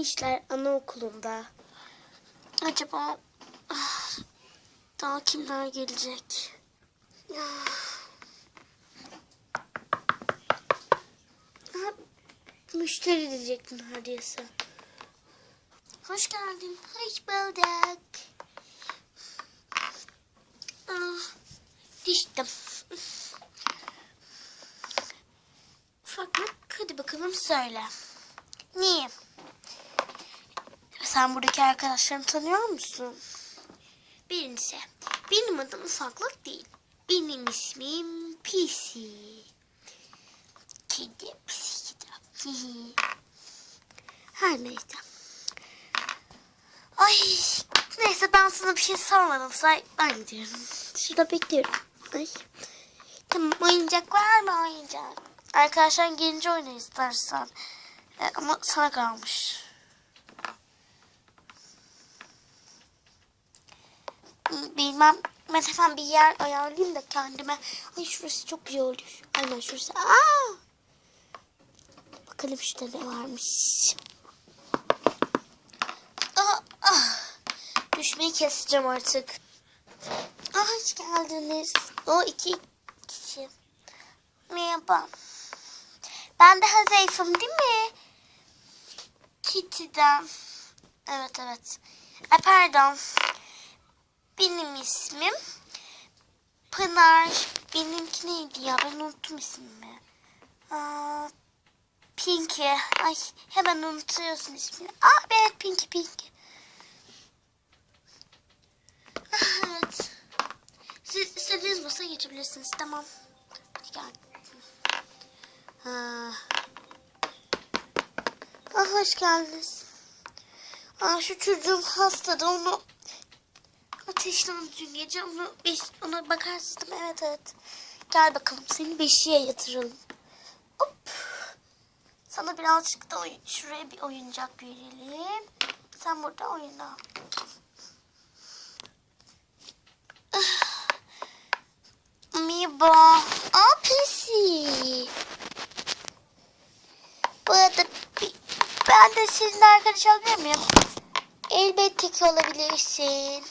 gitmişler anaokulunda. Acaba ah, daha kimler gelecek? Ah. Ah, Müşteri diyecektim neredeyse. Hoş geldin. Hoş bulduk. Ah, düştüm. Ufaklık hadi bakalım söyle. Niye? Sen buradaki arkadaşlarını tanıyor musun? Birincisi benim adım ufaklık değil. Benim ismim Pisi. Kedi pisi kedi. Her neyse. Ay neyse ben sana bir şey sormadım. Say ben gidiyorum. Şurada bekliyorum. Ay. Tamam oyuncak var mı oyuncak? Arkadaşlar gelince oyna istersen. Ama sana kalmış. Bilmem. Hemen bir yer ayarlayayım da kendime. Ay şurası çok güzel oldu. Aynen şurası. Aa! Bakalım şurada ne varmış. Aa, ah. Düşmeyi keseceğim artık. Aa, hoş geldiniz. O iki kişi. Merhaba. Ben daha zayıfım değil mi? Kitty'den. Evet evet. Ay, pardon. Benim ismim Pınar. Benimki neydi ya? Ben unuttum ismimi. Aa, Pinky. Ay hemen unutuyorsun ismini. Aa evet Pinky Pinky. Ah, Evet. Siz istediğiniz masaya geçebilirsiniz. Tamam. Hadi gel. Ha. Ah, hoş geldiniz. Aa, şu çocuğum hastadı. Onu ateşlendi dün gece. Onu beş, ona bakarsın. Evet evet. Gel bakalım seni beşiğe yatıralım. Hop. Sana birazcık da oy- şuraya bir oyuncak verelim. Sen burada oyna. Merhaba. Aa pisi. Bu arada ben de sizinle arkadaş olabilir miyim? Elbette ki olabilirsin.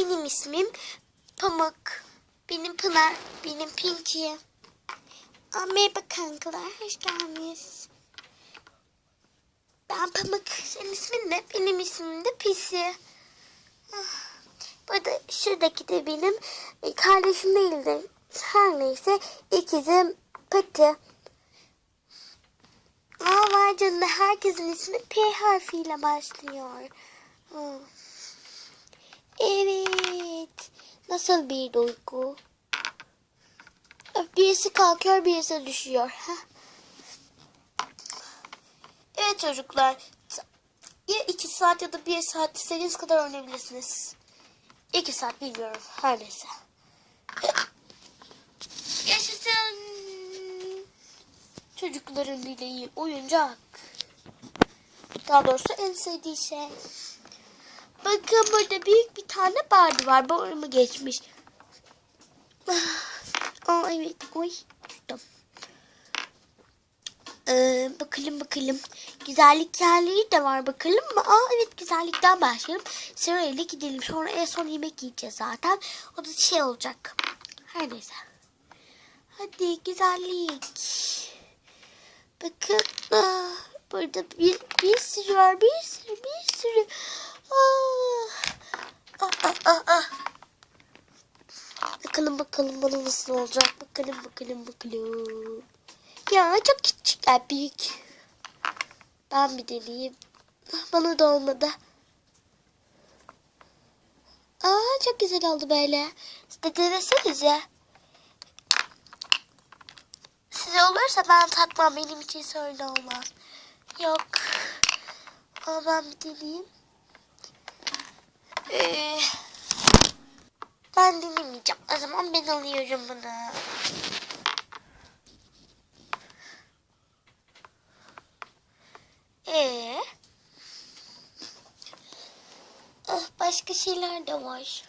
Benim ismim Pamuk. Benim Pınar. Benim Pinky. Aa, merhaba kankalar. Hoş geldiniz. Ben Pamuk. Senin ismin ne? Benim ismim de Pisi. Ah, Burada şuradaki de benim e, kardeşim değildi. Her neyse ikizim Pati. Aa var canına herkesin ismi P harfiyle başlıyor. Hı. Evet. Nasıl bir duygu? Birisi kalkıyor birisi düşüyor. Evet çocuklar. Ya iki saat ya da bir saat istediğiniz kadar oynayabilirsiniz. İki saat bilmiyorum. Her neyse. Yaşasın. Çocukların dileği oyuncak. Daha doğrusu en sevdiği şey. Bakın burada büyük bir tane bardı var. Boynumu geçmiş. Aa evet. Oy. Tuttum. Ee, bakalım bakalım. Güzellik yerleri de var bakalım mı? Aa evet güzellikten başlayalım. Sırayla gidelim. Sonra en son yemek yiyeceğiz zaten. O da şey olacak. Her neyse. Hadi güzellik. Bakın. Aa, burada bir, bir sürü var. Bir sürü bir sürü. Bakalım bakalım bana nasıl olacak. Bakalım bakalım bakalım. Ya çok küçükler büyük. Ben bir deneyeyim. Bana da olmadı. Aa çok güzel oldu böyle. Siz de denesenize. Size olursa ben takmam. Benim için söyle olmaz. Yok. Ama ben bir deneyeyim. Ee, ben denemeyeceğim. O zaman ben alıyorum bunu. Ee? Başka şeyler de var.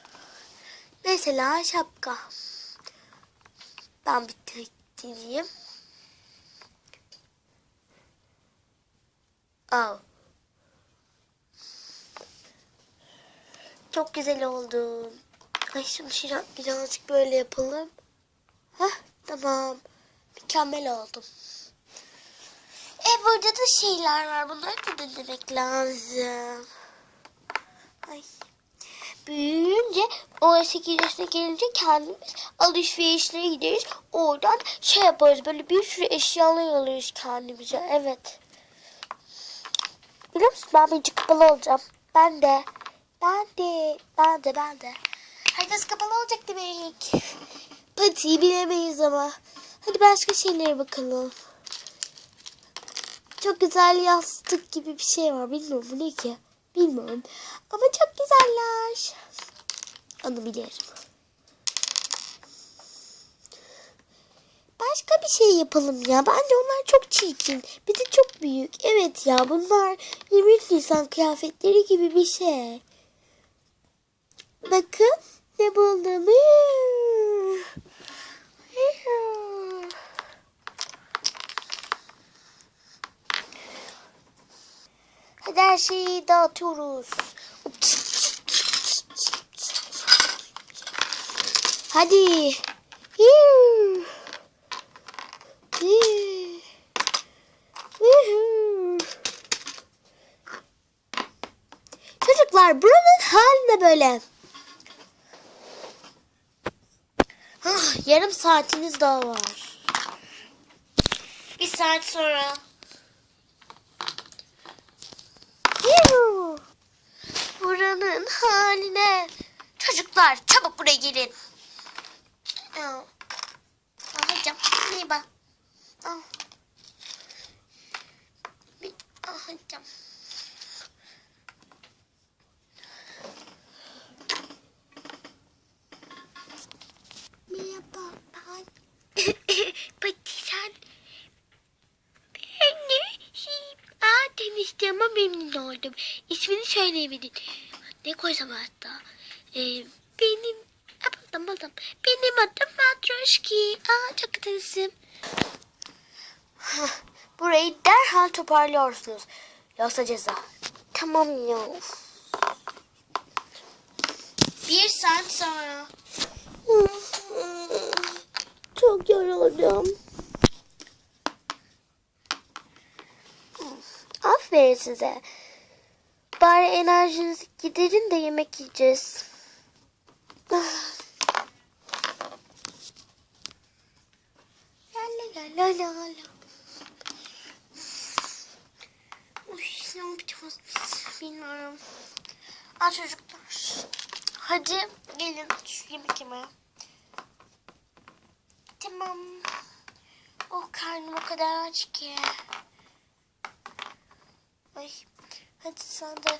Mesela şapka. Ben bir tek deneyeyim. Al. Çok güzel oldu. Ay şunu şira- birazcık böyle yapalım. Heh tamam. Mükemmel oldum. E burada da şeyler var. Bunları da denemek lazım. Ay. Büyüyünce o 8 yaşına gelince kendimiz alışverişlere gideriz. Oradan şey yaparız. Böyle bir sürü eşyalar alırız kendimize. Evet. Biliyor musun ben bir kapalı olacağım. Ben de. Ben de. Ben de ben de. Herkes kapalı olacak demek. Patiyi bilemeyiz ama. Hadi başka şeylere bakalım. Çok güzel yastık gibi bir şey var. Bilmiyorum bu ne ki? Bilmiyorum. Ama çok güzeller. Onu biliyorum. Başka bir şey yapalım ya. Bence onlar çok çirkin. Bir de çok büyük. Evet ya bunlar 23 Nisan kıyafetleri gibi bir şey. Bakın ne buldum. Hadi her şeyi dağıtıyoruz. Hadi. Çocuklar buranın hali ne böyle? Ah, yarım saatiniz daha var. Bir saat sonra. Buranın haline. Çocuklar çabuk buraya gelin. Al. Al hocam. İyi bak. Al. Bir, al hocam. Merhaba ben. De şey, aa, tanıştığıma memnun oldum. İsmini söyleyemedin. Ne koysam hatta? Ee, benim, buldum buldum. Benim adım Matroşki. Aa, çok tatlısın. Burayı derhal toparlıyorsunuz. Yoksa ceza. Tamam ya. Bir saat sonra. Çok yoruldum. Aferin size. Bari enerjinizi giderin de yemek yiyeceğiz. La la la la. Uy, ne yapacağız bilmiyorum. Aa çocuklar. Hadi gelin şu yemek yemeye. Tamam. Oh karnım o kadar aç ki. Ay. Hadi sen de.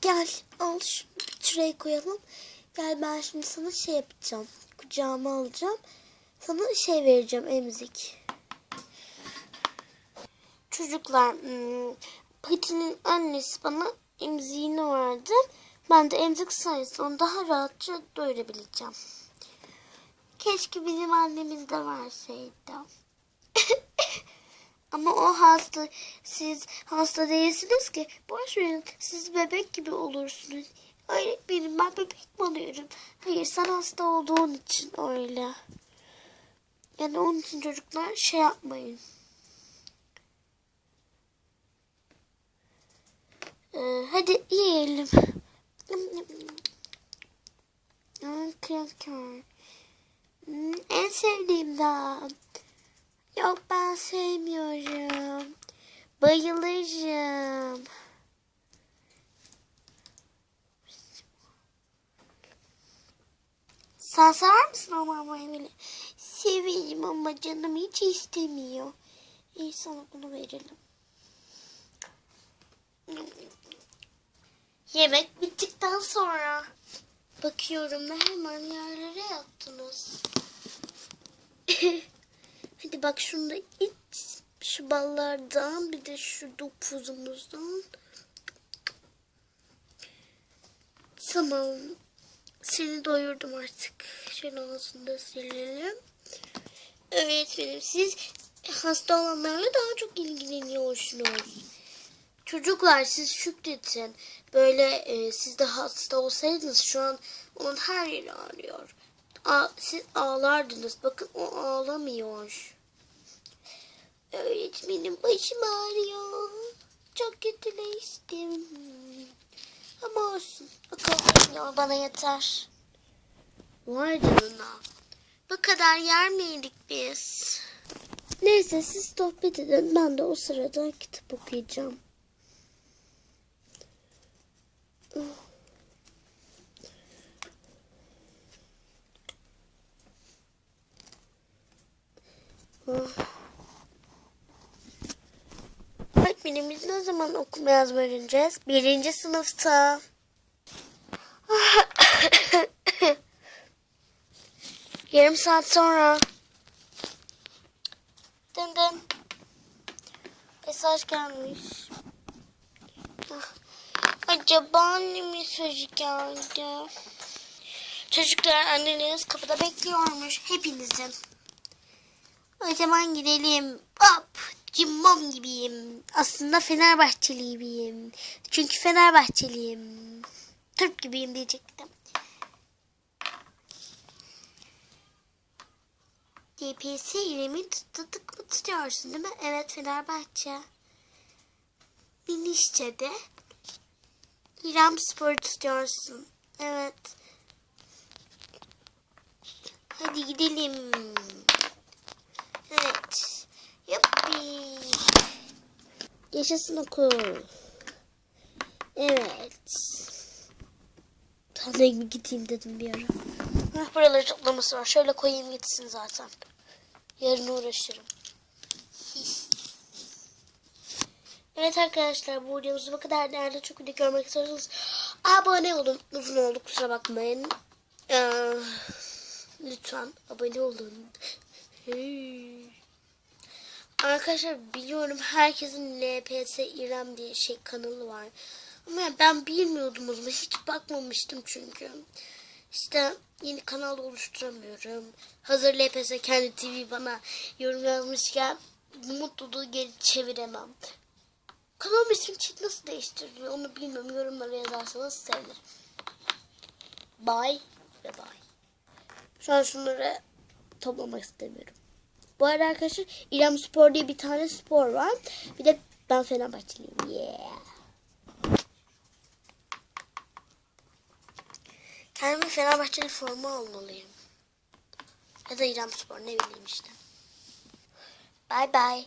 Gel al şunu şuraya koyalım. Gel ben şimdi sana şey yapacağım. Kucağıma alacağım. Sana şey vereceğim emzik. Çocuklar hmm, Pati'nin annesi bana emziğini verdi. Ben de emzik sayesinde onu daha rahatça doyurabileceğim. Keşke bizim annemiz de verseydi. Ama o hasta. Siz hasta değilsiniz ki. Boş verin. Siz bebek gibi olursunuz. Öğretmenim ben bebek mi oluyorum? Hayır sen hasta olduğun için öyle. Yani onun için çocuklar şey yapmayın. Ee, hadi yiyelim. Kraker. Hmm, En sevdiğimden. Yok ben sevmiyorum. Bayılırım. Sen sever misin ama böyle? Severim ama canım hiç istemiyor. İyi sana bunu verelim. Yemek bittikten sonra bakıyorum da hemen yerlere yattınız. Hadi bak şunu da iç. Şu ballardan bir de şu dokuzumuzdan. Tamam. Seni doyurdum artık. Şöyle ağzını da silelim. Evet benim siz hasta olanlarla daha çok ilgileniyorsunuz. Çocuklar siz şükredin. Böyle e, siz de hasta olsaydınız şu an onun her yeri ağrıyor. A, siz ağlardınız. Bakın o ağlamıyor. Öğretmenim başım ağrıyor. Çok kötüleştim. Ama olsun. Bakalım bana yeter. Vay canına. Bu kadar yer miydik biz? Neyse siz sohbet edin. Ben de o sırada kitap okuyacağım. Öğretmenim biz ne zaman okuma yazma öğreneceğiz? Birinci sınıfta. Yarım saat sonra. Dın dın. Mesaj gelmiş. Ah, Acaba ne mesajı geldi? Çocuklar anneniz kapıda bekliyormuş hepinizin. O zaman gidelim. Hop. Cimbom gibiyim. Aslında Fenerbahçeliyim. Çünkü Fenerbahçeliyim. Türk gibiyim diyecektim. DPS ilemi tutukluk mu tutuyorsun değil mi? Evet Fenerbahçe. Minişçe'de İrem Spor tutuyorsun. Evet. Hadi gidelim. Yuppi. Yaşasın okul. Evet. Ben de gideyim dedim bir ara. Hah, buraları toplaması var. Şöyle koyayım gitsin zaten. Yarın uğraşırım. Evet arkadaşlar bu videomuz bu kadar değerli. Çok video görmek istiyorsanız abone olun. Uzun oldu kusura bakmayın. Ee, lütfen abone olun. Hey. Arkadaşlar biliyorum herkesin LPS İrem diye şey kanalı var. Ama ben bilmiyordum o zaman. Hiç bakmamıştım çünkü. İşte yeni kanal oluşturamıyorum. Hazır LPS kendi TV bana yorum yazmışken mutluluğu geri çeviremem. Kanal ismi çift nasıl değiştiriliyor onu bilmiyorum. Yorumlara yazarsanız sevinirim. Bye ve bye. Şu an şunları toplamak istemiyorum. Bu arada arkadaşlar İrem Spor diye bir tane spor var. Bir de ben Fenerbahçeliyim. Yeah. Kendime Fenerbahçeli forma almalıyım. Ya da İrem Spor ne bileyim işte. Bye bye.